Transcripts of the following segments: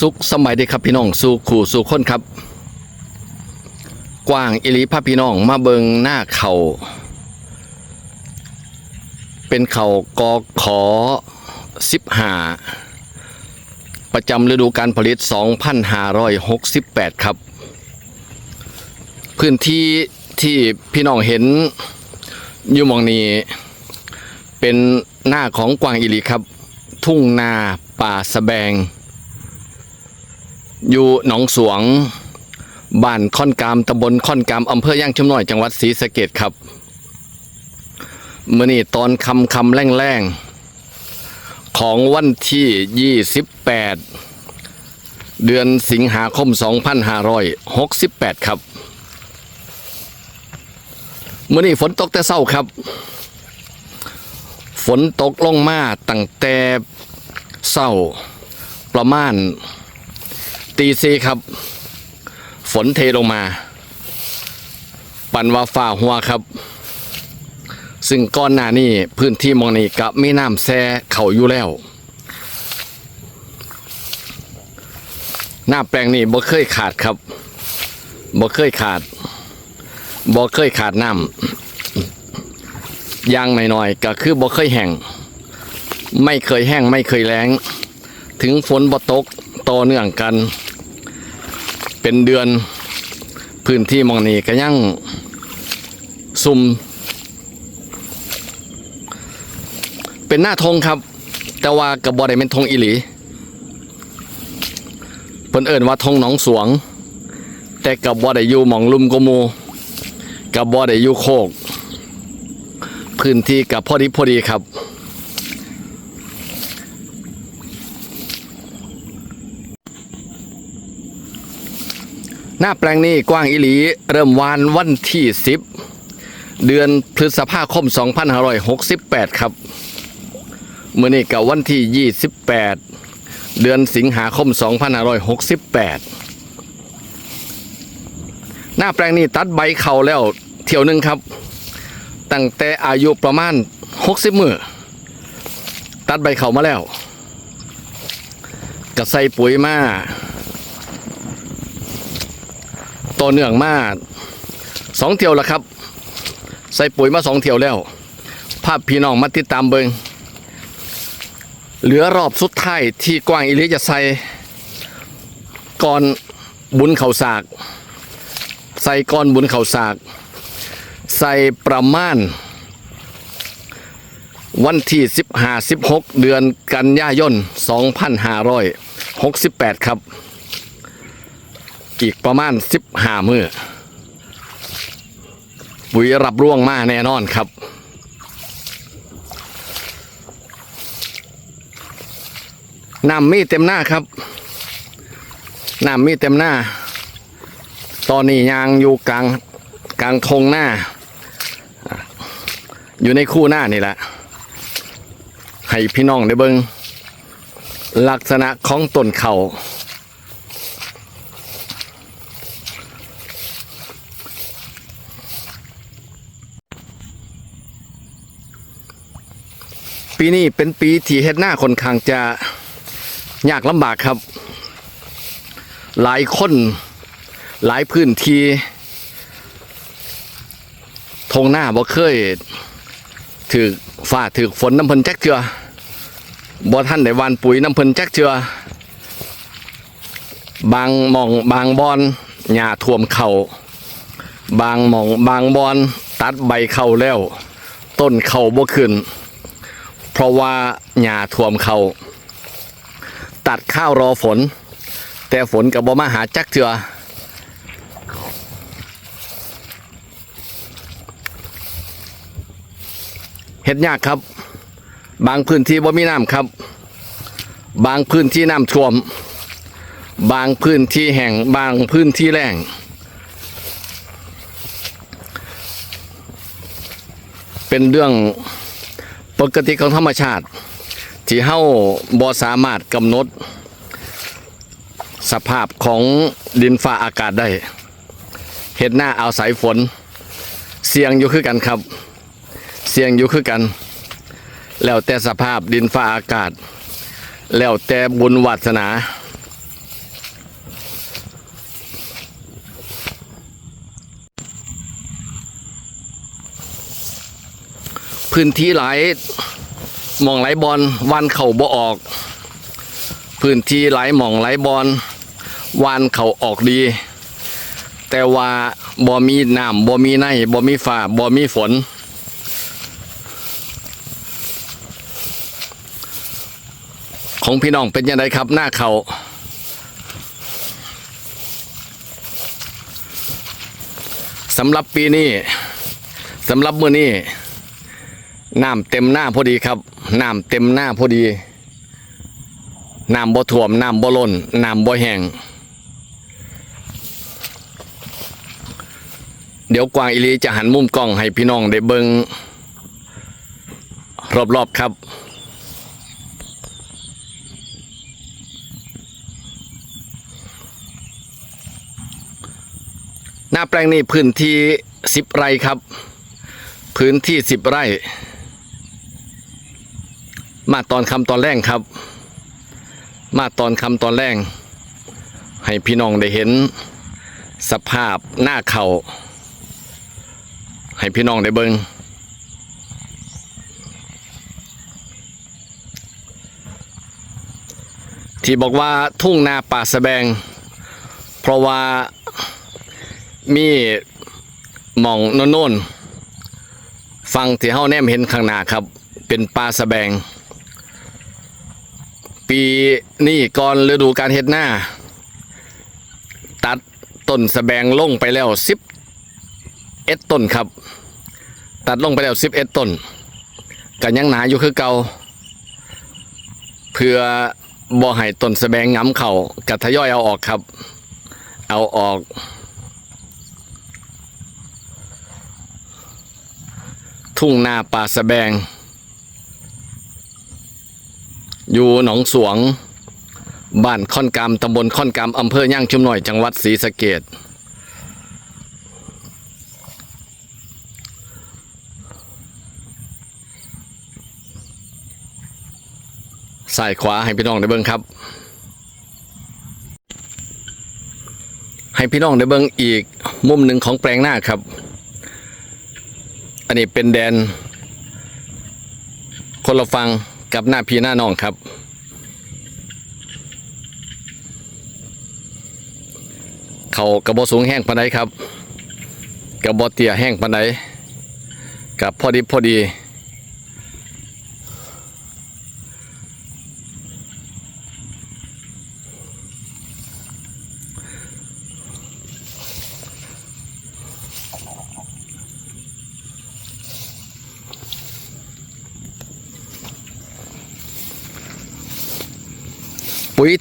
สุขสมัยด็กครับพี่น้องสู่ขู่สู่คนครับ กว้างอิลีพาพี่น้องมาเบิงหน้าเขาเป็นเขากอขอสิบหาประจำฤดูการผลิต 2568 ครับ พื้นที่ที่พี่น้องเห็นอยู่มองนี้ เป็นหน้าของกวางอิลีครับ ทุ่งนาป่าสะแบง อยู่หนองสวงบ้านค่อนกามตำบลค่อนกามอำเภอย่างชุมน้อยจังหวัดศรีสะเกดครับเมื่อนี้ตอนคำคำแรงแรงๆของวันที่ 28 เดือนสิงหาคม 2568 ครับเมื่อนี้ฝนตกแต่เศร้าครับ ฝนตกลงมาตั้งแต่เศร้าประมาณ ตีซีครับ ฝนเทลงมา ปันว่าฝ่าหัวครับ ซึ่งก้อนหน้านี้พื้นที่มองนี้กับมีน้ำแซ่เขาอยู่แล้ว หน้าแปลงนี้บ่เคยขาดครับบ่เคยขาดบ่เคยขาดน้ำยางหน่อยๆก็คือบ่เคยแห้งไม่เคยแห้งไม่เคยแล้ง ถึงฝนบ่ตก ต่อเนื่องกัน เป็นเดือนพื้นที่มองนี้ก็ยังซุ่มเป็นหน้าธงครับ แต่ว่ากับบอได้เป็นธงอิหลีเพิ่นเอิ้นว่าธงหนองสวง แต่กับบอได้อยู่หมองลุมกหมูกับบอได้อยู่โคก พื้นที่กับพอดีพอดีครับ หน้าแปลงนี้กว้างอิหลี เริ่มวานวันที่ 10 เดือนพฤษภาคม 2568 ครับเมื่อนี้กับวันที่ 28 เดือนสิงหาคม 2568 หน้าแปลงนี้ตัดใบเข่าแล้วเที่ยวหนึงครับ ตั้งแต่อายุประมาณ 60 มือตัดใบเข่ามาแล้วก็ใส่ปุ๋ยมา ต่อเนื่องมาสองเที่ยวแล้วครับ ใส่ปุ๋ยมาสองเที่ยวแล้ว ภาพพี่น้องมาติดตามเบิงเหลือรอบสุดท้ายที่กว้างอิลิจะใส่ก่อนบุญเขาสาก ใส่ก้อนบุญเขาสาก ใส่ประมาณ วันที่15 16 เดือนกันยายน 2568 ครับ อีกประมาณสิบห้ามือปุ๋ยรับร่วงมาแน่นอนครับ น้ำมีเต็มหน้าครับ น้ำมีเต็มหน้า ตอนนี้ยางอยู่กลางกลางทงหน้า อยู่ในคู่หน้านี่แหละ ให้พี่น้องได้เบิงลักษณะของต้นเขา ปีนี้เป็นปีที่เฮ็ดหน้าค่อนข้างจะยากลำบากครับ หลายคนหลายพื้นที่ทงหน้าบ่เคยถือฝ่าถือฝนน้ำพิ่นจักเทือบ่ท่านได้วานปุ๋ยน้ำพิ่นจักเทือบางมองบางบอนหญ้าท่วมเขาบางมองบางบอนตัดใบเข้าแล้ว ต้นเข่าบ่ขึ้น เพราะว่าหญ้าท่วมเขาตัดข้าวรอฝน แต่ฝนกับบ่มาหาจักเถือเห็ดยากครับ บางพื้นที่บ่มีน้ำครับ บางพื้นที่น้ำท่วม บางพื้นที่แห่งบางพื้นที่แล้งเป็นเรื่อง ปกติของธรรมชาติ ที่เฮาบ่สามารถกำหนด สภาพของดินฟ้าอากาศได้เห็ดหน้าเอาสายฝน เสียงอยู่คือกันครับ เสียงอยู่คือกัน แล้วแต่สภาพดินฟ้าอากาศ แล้วแต่บุญวัสนา พื้นที่หลายหมองหลายบอลวันเข่าบ่ออก พื้นที่หลายหมองหลายบอลวานเข่าออกดี แต่ว่าบ่มีน้ำบ่มีไนบ่มีฟ้าบ่มีฝน ของพี่น้องเป็นยังไงครับหน้าเขาสำหรับปีนี้สำหรับมือนี้ น้ำเต็มหน้าพอดีครับน้ำเต็มหน้าพอดีน้ำบ่ท่วมน้ำบ่ล้นน้ำบ่แห้งเดี๋ยวกวางอิลีจะหันมุมกล้องให้พี่น้องได้เบิงรอบๆครับหน้าแปลงนี้พื้นที่สิบไร่ครับ พื้นที่สิบไร่ มาตอนคำตอนแรกครับ มาตอนคำตอนแรกให้พี่น้องได้เห็น สภาพหน้าเขาให้พี่น้องได้เบิงที่บอกว่าทุ่งนาป่าสะแบง เพราะว่ามีหมองโน่นๆฟังที่เฮาแนมเห็นข้างหน้าครับ เป็นป่าสะแบง ปีนี้ก่อนฤดูการเฮ็ดหน้า ตัดต้นสะแบงลงไปแล้วสิบเอ็ดต้นครับ ตัดลงไปแล้วสิบเอ็ดต้นกันยังหนาอยู่คือเก่าเพื่อบ่ให้ต้นสะแบงง้ำเข่ากัทยอยเอาออกครับ เอาออก ทุ่งนาป่าสะแบง อยู่หนองสวง บ้านค่อนกามตำบลค่อนกามอำเภอย่างชุมหน่อยจังหวัดศรีสะเกดสายขวาให้พี่น้องได้เบิ่งครับ ให้พี่น้องได้เบิ่งอีกมุมหนึ่งของแปลงหน้าครับ อันนี้เป็นแดน คนละฟัง กับหน้าพี่หน้าน้องครับเขากระบอสูงแห้งปานใดครับกระบอเตี่ยแห้งปานใดกับพอดีพอดี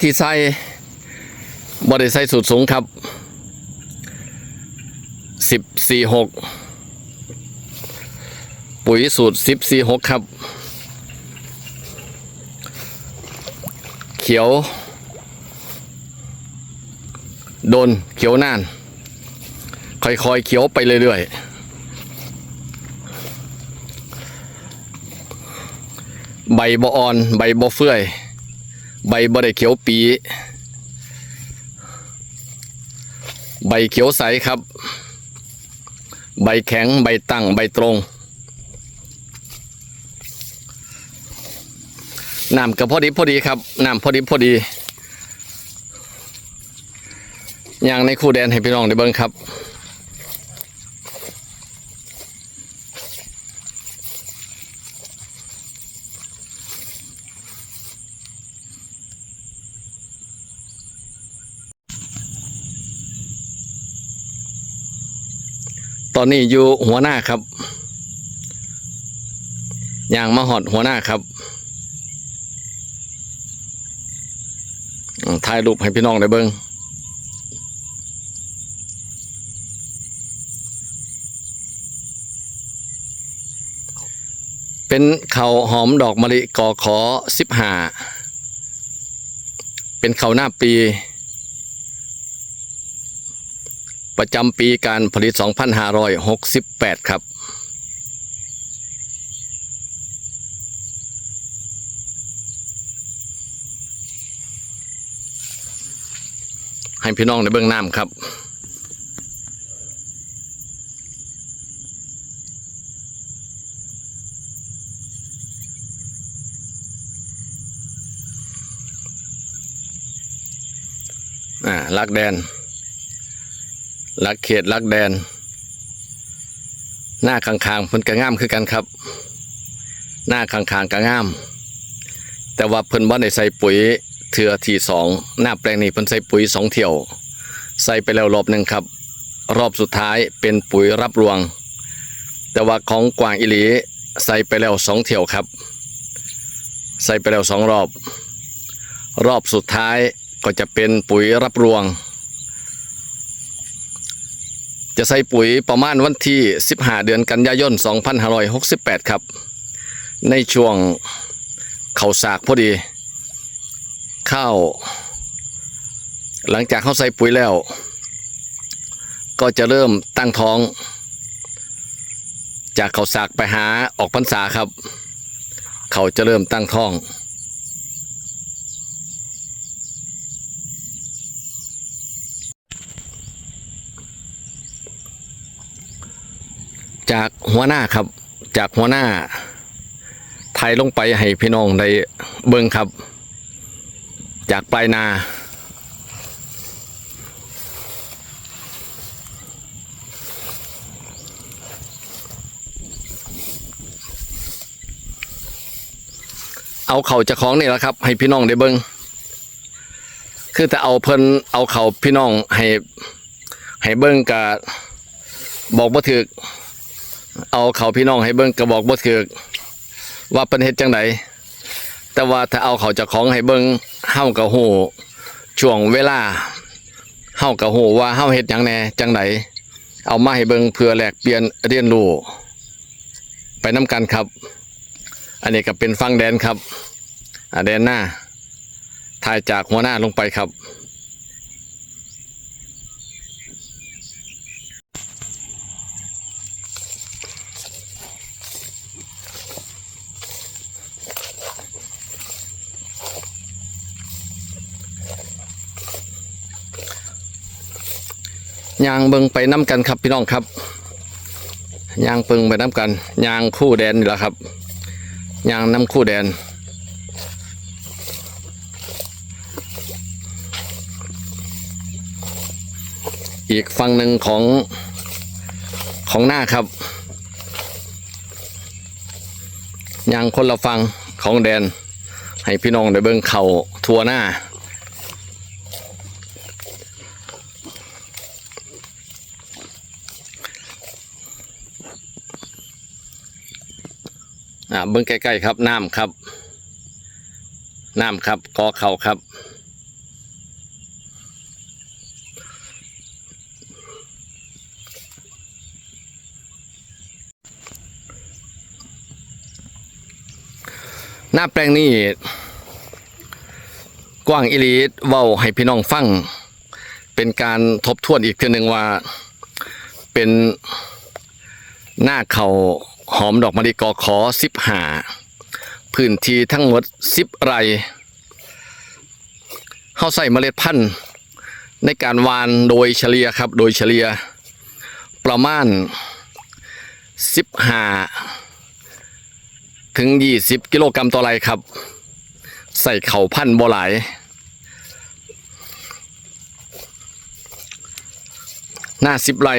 ที่ใส่บริใส่สูตรสูงครับสิบสี่หกปุ๋ยสูตรสิบสี่หกครับ เขียว โดนเขียวนาน ค่อยๆเขียวไปเรื่อยๆ ใบบอ่อน ใบบ่เฟื่อย ใบบ่ได้เขียวปี ใบเขียวใสครับ ใบแข็งใบตั้งใบตรงน้ำก็พอดีพอดีครับน้ำพอดีพอดีอย่างในคู่แดนให้พี่น้องได้เบิ่งครับ อนนี้อยู่หัวหน้าครับย่างมาหอดหัวหน้าครับถ่ายรูปให้พี่น้องได้เบิ้งเป็นเข่าหอมดอกมะลิกอขอสิบหาเป็นเข่าหน้าปี ประจำปีการผลิต 2568 ครับ ให้พี่น้องในเบื้องหน้าครับอ่าลักแดน ลักเขตลักแดน หน้าข้างๆเพิ่นก็งามคือกันครับ หน้าข้างๆก็งาม แต่ว่าเพิ่นบ่ได้ใส่ปุ๋ยเทือที่สองหน้าแปลงนี้เพิ่นใส่ปุ๋ยสองเที่ยว ใส่ไปแล้วรอบหนึ่งครับ รอบสุดท้ายเป็นปุ๋ยรับรวง แต่ว่าของกวางอิลีใส่ไปแล้วสองเที่ยวครับ ใส่ไปแล้วสองรอบ รอบสุดท้ายก็จะเป็นปุ๋ยรับรวง จะใส่ปุ๋ยประมาณวันที่ 15 เดือนกันยายน 2568 ครับ ในช่วงเขาสากพอดี ข้าว หลังจากเข้าใส่ปุ๋ยแล้ว ก็จะเริ่มตั้งท้อง จากเขาสากไปหาออกพรรษาครับ เขาจะเริ่มตั้งท้อง จากหัวหน้าครับ จากหัวหน้าไทยลงไปให้พี่น้องได้เบิ่งครับ จากปลายนาเอาเข่าเจะคล้าของนี่แหละครับ ให้พี่น้องได้เบิ่งคือแต่เอาเพิ่นเอาเข่าพี่น้องให้ให้เบิ่งกะบอกบ่ถึก เอาเขาพี่น้องให้เบิ่งกระบอกบ่ถือกว่าเป็นเฮ็ดจังไดแต่ว่าถ้าเอาเขาจะของให้เบิ่งเฮาก็ฮู้ช่วงเวลาเฮาก็ฮู้ว่าเฮาเฮ็ดหยังแหน่จังไดเอามาให้เบิ่งเพื่อแลกเปลี่ยนเรียนรู้ไปนํกันครับ อันนี้ก็เป็นฟังแดนครับอ่าแดนหน้าถ่ายจากหัวหน้าลงไปครับ ยางเบิงไปน้ำกันครับพี่น้องครับยางเปิงไปน้ำกันยางคู่แดนนี่แหละครับยางน้ำคู่แดนอีกฝั่งหนึ่งของของหน้าครับยางคนละฝั่งของแดน ให้พี่น้องได้เบิ่งเข่าทัวหน้า เบิ้งใกล้ๆครับน้ำครับน้ำครับกอเข่าครับ หน้าแปลงนี้กว้างอิลีเว้าให้พี่น้องฟัง เป็นการทบทวนอีกทีหนึ่งว่าเป็นหน้าเข่า หอมดอกมะลิกอขอสิบหาพื้นที่ทั้งหมดสิบไร่เข้าใส่เมล็ดพันธุ์ ในการวานโดยเฉลี่ยครับ โดยเฉลี่ยประมาณสิบหาถึงยี่สิบกิโลกรัมต่อไร่ครับ ใส่เข่าพันธุ์บ่หลายหน้าสิบไร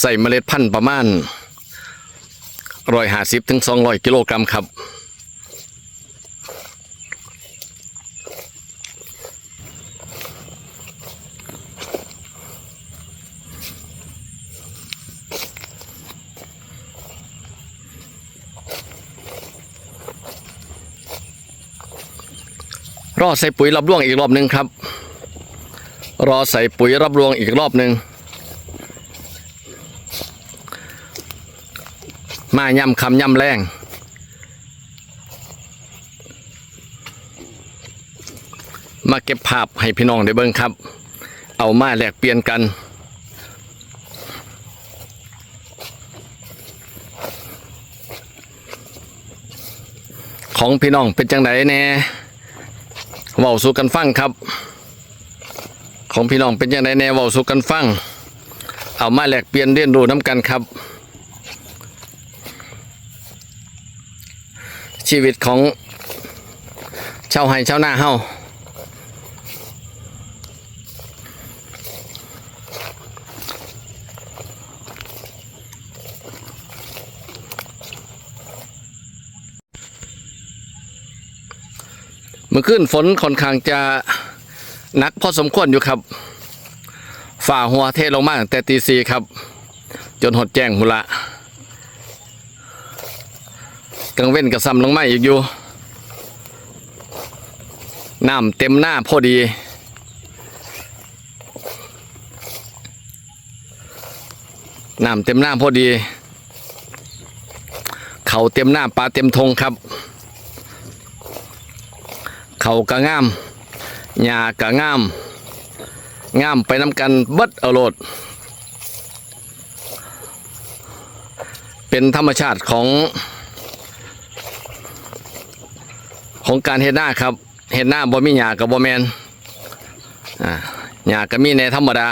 ใส่เมล็ดพันธุ์ประมาณ ร้อยห้าสิบถึงสองร้อยกิโลกรัมครับ รอใส่ปุ๋ยรับรวงอีกรอบหนึ่งครับ รอใส่ปุ๋ยรับรวงอีกรอบหนึ่ง มาย่ำคำย่ำแรงมาเก็บภาพให้พี่น้องได้เบิ่งครับ เอามาแลกเปลี่ยนกัน ของพี่น้องเป็นจังไดแน่เว้าสู่กันฟังครับ ของพี่น้องเป็นจังไดแน่เว้าสู่กันฟัง เอามาแลกเปลี่ยนเรียนรู้น้ำกันครับ ชีวิตของชาวไห่ชาวนาเฮาเมื่อคืนฝนค่อนข้างจะหนักพอสมควรอยู่ครับ ฝ่าหัวเทลงมากแต่ตีสีครับ จนหดแจ้งหุละ กังเว้นกระซำลงมาอีกอยู่น้ำเต็มหน้าพอดี น้ำเต็มหน้าพอดี เขาเต็มหน้าปลาเต็มทงครับ เขากระงามหญ้ากระงาม งามไปน้ำกันเบิดเอาโลด เป็นธรรมชาติของ ของการเฮ็ดหน้าครับเฮ็ดหน้าบ่มีหญ้ากับบ่แมนอ่าหญ้าก็มีในธรรมดา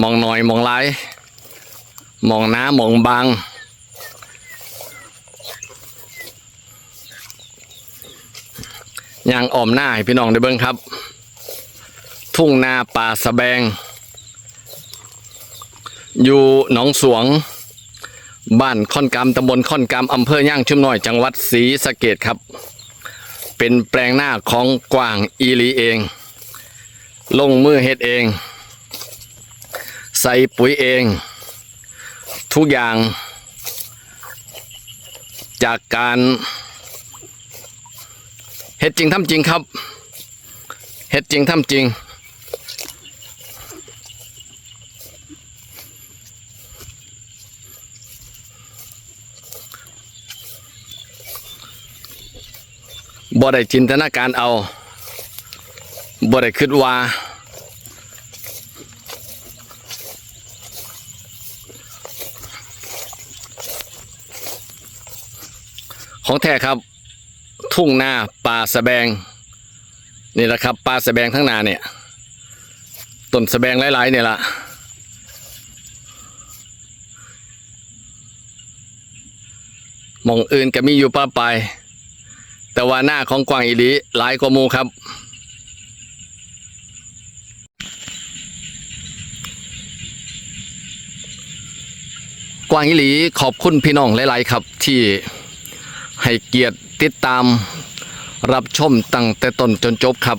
มองหน่อยมองหลายมองหน้ามองบางยางอ้อมหน้าให้พี่น้องได้เบิ่งครับ ทุ่งนาป่าสะแบง อยู่หนองสวง บ้านค่อนกำตำบลค่อนกำอำเภอย่างชุมน้อย จังหวัดศรีสะเกดครับ เป็นแปลงหน้าของกวางอีหลีเอง ลงมือเฮ็ดเอง ใส่ปุ๋ยเอง ทุกอย่าง จากการเฮ็ดจริงทำจริงครับเฮ็ดจริงทำจริง บ่ได้จินตนาการเอาบ่ได้คิดว่า ของแท้ครับ ทุ่งนาป่าสะแบง นี่แหละครับป่าสะแบงทั้งนาเนี่ยต้นสะแบงหลายๆเนี่ยละมองอื่นก็มีอยู่ป้าไป แต่ว่าหน้าของกวางอีลีหลายกว่ามูครับ กวางอีลีขอบคุณพี่น้องหลาย ๆ ครับ ที่ให้เกียรติติดตามรับชมตั้งแต่ต้นจนจบครับ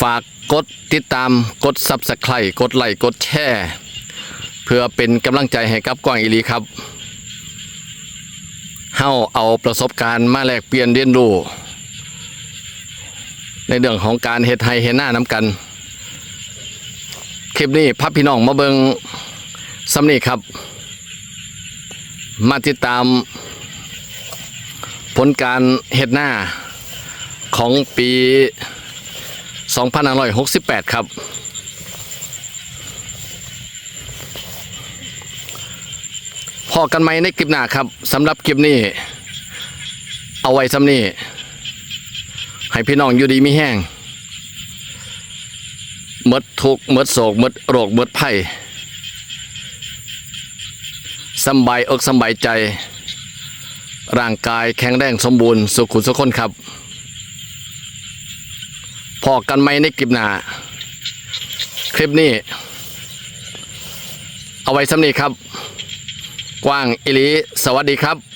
ฝากกดติดตามกดซับสไครต์กดไลค์กดแชร์ เพื่อเป็นกำลังใจให้กับกวางอีลีครับ เฮาเอาประสบการณ์มาแลกเปลี่ยนเรียนรู้ในเรื่องของการเฮ็ดไฮเฮ็ดหน้าน้ำกัน คลิปนี้พับพี่น้องมาเบิงซ้ำนี่ครับ มาติดตามผลการเฮ็ดหน้าของปี 2568 ครับ พอกันไหมในคลิปหน้าครับสำหรับคลิปนี้ เอาไว้ซ้ำนี่ให้พี่น้องอยู่ดีมีแห้งหมดทุกหมดโศกหมดโรคหมดภัยสบายอกสบายใจ ร่างกายแข็งแรงสมบูรณ์สุขุมสุขคนครับพอกันไหมในคลิปหน้าคลิปนี้ เอาไว้ซ้ำนี้ครับ กว้างอิลีสวัสดีครับ